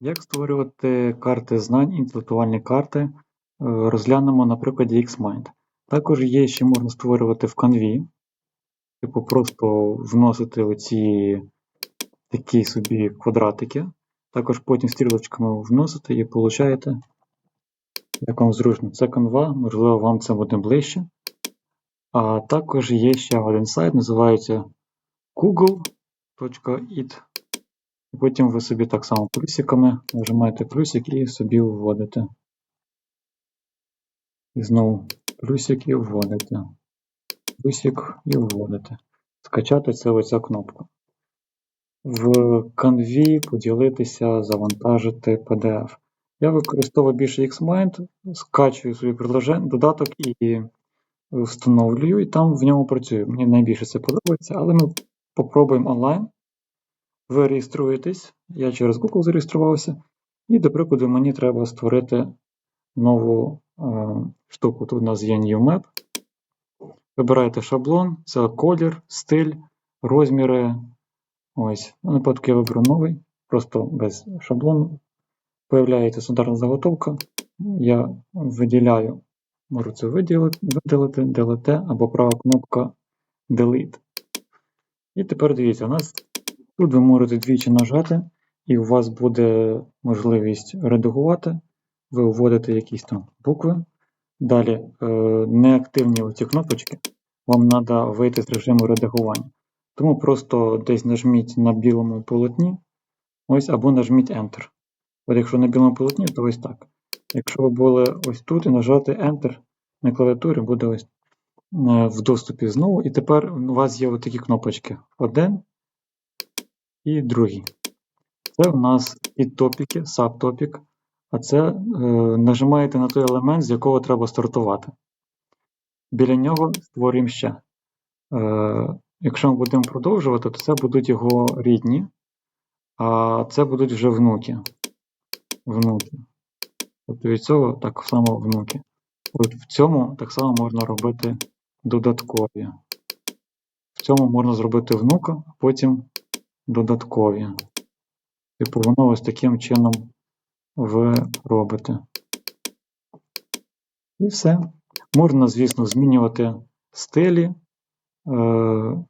Як створювати карти знань, інтелектуальні карти, е, розглянемо на прикладі XMind. Також є ще можна створювати в Canvі, типу просто вносити оці такі собі квадратики. Також потім стрілочками вносити і получаєте, як вам зручно. Це Canva, можливо, вам це буде ближче. А також є ще один сайт, називається google.it. І потім ви собі так само плюсиками нажимаєте плюсик і собі вводите. І знову плюсик і вводите. Плюсик і вводите. Скачати це оця кнопка. В Canvі поділитися, завантажити PDF. Я використовую більше XMind, скачую собі додаток і встановлюю, і там в ньому працюю. Мені найбільше це подобається, але ми попробуємо онлайн. Ви реєструєтесь, я через Google зареєструвався, і, до прикладу, мені треба створити нову е, штуку. Тут у нас є New Map. Вибираєте шаблон, це колір, стиль, розміри. Ось, на випадку я виберу новий, просто без шаблону. Появляється стандартна заготовка. Я виділяю, можу це виділити, виділити, Delete або права кнопка Delete. І тепер дивіться, у нас тут ви можете двічі нажати, і у вас буде можливість редагувати. Ви вводите якісь там букви. Далі е, неактивні оці кнопочки, вам треба вийти з режиму редагування. Тому просто десь нажміть на білому полотні, ось або нажміть Enter. От якщо на білому полотні, то ось так. Якщо ви були ось тут і нажати Enter на клавіатурі, буде ось е, в доступі знову. І тепер у вас є такі кнопочки: один і другий. Це у нас і топіки, сабтопік. А це е, нажимаєте на той елемент, з якого треба стартувати. Біля нього створюємо ще. Е, Якщо ми будемо продовжувати, то це будуть його рідні, а це будуть вже внуки. Внуки. Тобто від цього так само внуки. От в цьому так само можна робити додаткові. В цьому можна зробити внука, а потім додаткові. Типу, воно ось таким чином ви робите. І все. Можна, звісно, змінювати стилі, е,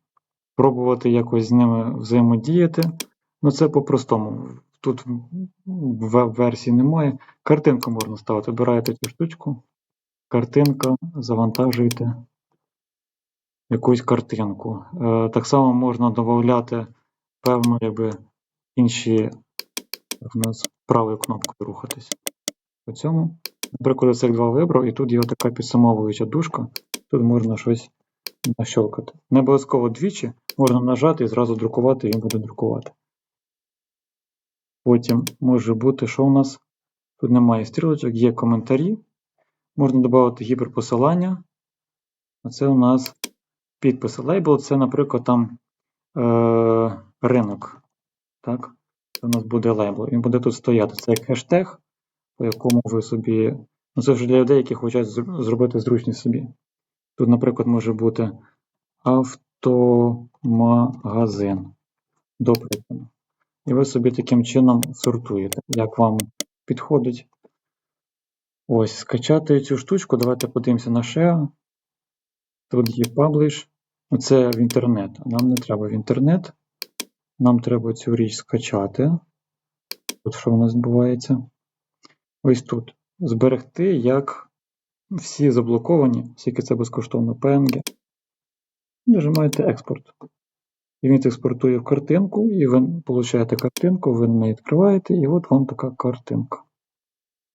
пробувати якось з ними взаємодіяти. Ну, це по-простому. Тут веб-версії немає. Картинку можна ставити. Обираєте цю штучку. Картинка, завантажуєте якусь картинку. Е, так само можна додати певну, якби інші в нас правою кнопкою рухатись. По цьому. Наприклад, цих два вибрав, і тут є така підсумовуюча дужка. Тут можна щось нащолкати. Не обов'язково двічі, можна нажати і зразу друкувати, і він буде друкувати. Потім може бути, що у нас? Тут немає стрілочок, є коментарі. Можна додати гіперпосилання. А це у нас підписи. Лейбл це, наприклад, там е, ринок. Так? Це у нас буде лейбл. Він буде тут стояти. Це як хештег, по якому ви собі. Ну, це вже для людей, які хочуть зробити зручність собі. Тут, наприклад, може бути автомагазин. До прикладу. І ви собі таким чином сортуєте, як вам підходить. Ось, скачати цю штучку. Давайте подивимося на Share. Тут є Publish. Оце в інтернет. Нам не треба в інтернет. Нам треба цю річ скачати. От що у нас відбувається? Ось тут. Зберегти як всі заблоковані, оскільки це безкоштовно PNG. Нажимаєте експорт. І він експортує в картинку, і ви получаєте картинку, ви не відкриваєте, і от вам така картинка.